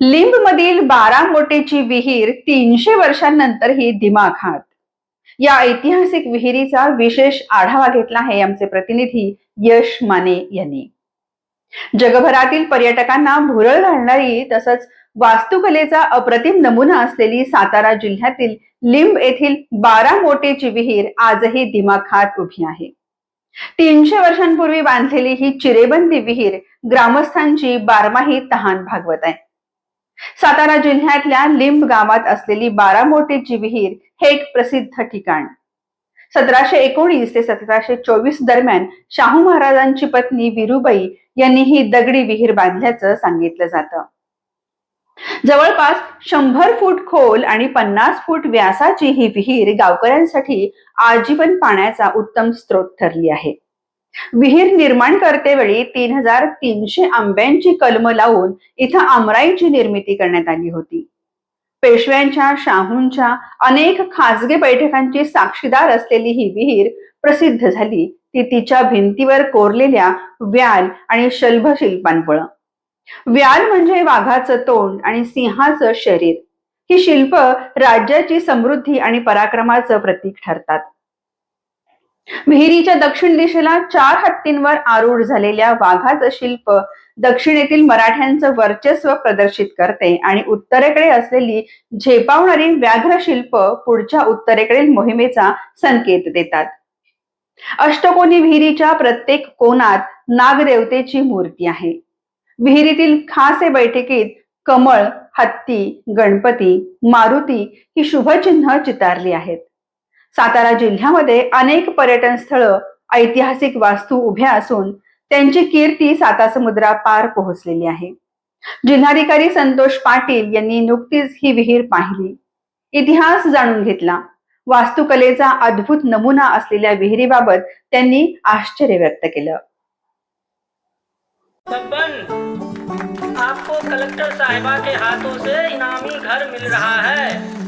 लिंब मधील बारा मोटेची विहीर तीनशे वर्षांनंतर ही दिमाखात या ऐतिहासिक विहिरीचा विशेष आढावा घेतला आहे आमचे प्रतिनिधी यश माने यांनी. जगभरातील पर्यटकांना भुरळ घालणारी तसंच वास्तुकलेचा अप्रतिम नमुना असलेली सातारा जिल्ह्यातील लिंब येथील बारा मोटेची विहीर आजही दिमाखात उभी आहे. तीनशे वर्षांपूर्वी बांधलेली ही चिरेबंदी विहीर ग्रामस्थांची बारमाही तहान भागवत आहे. सातारा जिल्ह्यातल्या लिंब गावात असलेली बारामोटीची विहीर हे एक प्रसिद्ध ठिकाण. सतराशे एकोणीस ते सतराशे चोवीस दरम्यान शाहू महाराजांची पत्नी विरुबाई यांनी ही दगडी विहीर बांधल्याचं सांगितलं जातं. जवळपास शंभर फूट खोल आणि पन्नास फूट व्यासाची ही विहीर गावकऱ्यांसाठी आजीवन पाण्याचा उत्तम स्रोत ठरली आहे. विहीर निर्माण करतेवेळी तीन हजार तीनशे आंब्यांची कलम लावून इथं आमराईची निर्मिती करण्यात आली होती. पेशव्यांच्या शाहूंच्या अनेक खासगी बैठकांची साक्षीदार असलेली ही विहीर प्रसिद्ध झाली. ती तिच्या भिंतीवर कोरलेल्या व्याल आणि शल्भ शिल्पांमुळं. व्याल म्हणजे वाघाचं तोंड आणि सिंहाचं शरीर. ही शिल्प राज्याची समृद्धी आणि पराक्रमाचं प्रतीक ठरतात. विहिरीच्या दक्षिण दिशेला चार हत्तींवर आरूढ झालेल्या वाघाचं शिल्प दक्षिणेतील मराठ्यांचं वर्चस्व प्रदर्शित करते आणि उत्तरेकडे असलेली झेपावणारी व्याघ्र शिल्प पुढच्या उत्तरेकडील मोहिमेचा संकेत देतात. अष्टकोनी विहिरीच्या प्रत्येक कोणात नागदेवतेची मूर्ती आहे. विहिरीतील खासे बैठकीत कमळ हत्ती गणपती मारुती ही शुभचिन्ह चितारली आहेत. सातारा जिल्ह्यामध्ये अनेक पर्यटन स्थळं ऐतिहासिक वास्तू उभ्या असून त्यांची कीर्ती सातासमुद्रा पार पोहोचलेली आहे. जिल्हाधिकारी संतोष पाटील यांनी नुकतीच ही विहीर पाहिली. इतिहास जाणून घेतला. वास्तुकलेचा अद्भुत नमुना असलेल्या विहिरीबाबत त्यांनी आश्चर्य व्यक्त केलं. आपको कलेक्टर साहिबा के हाथों से इनामी घर मिल रहा है।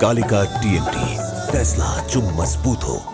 कालिका टीएमटी फैसला जो मजबूत हो।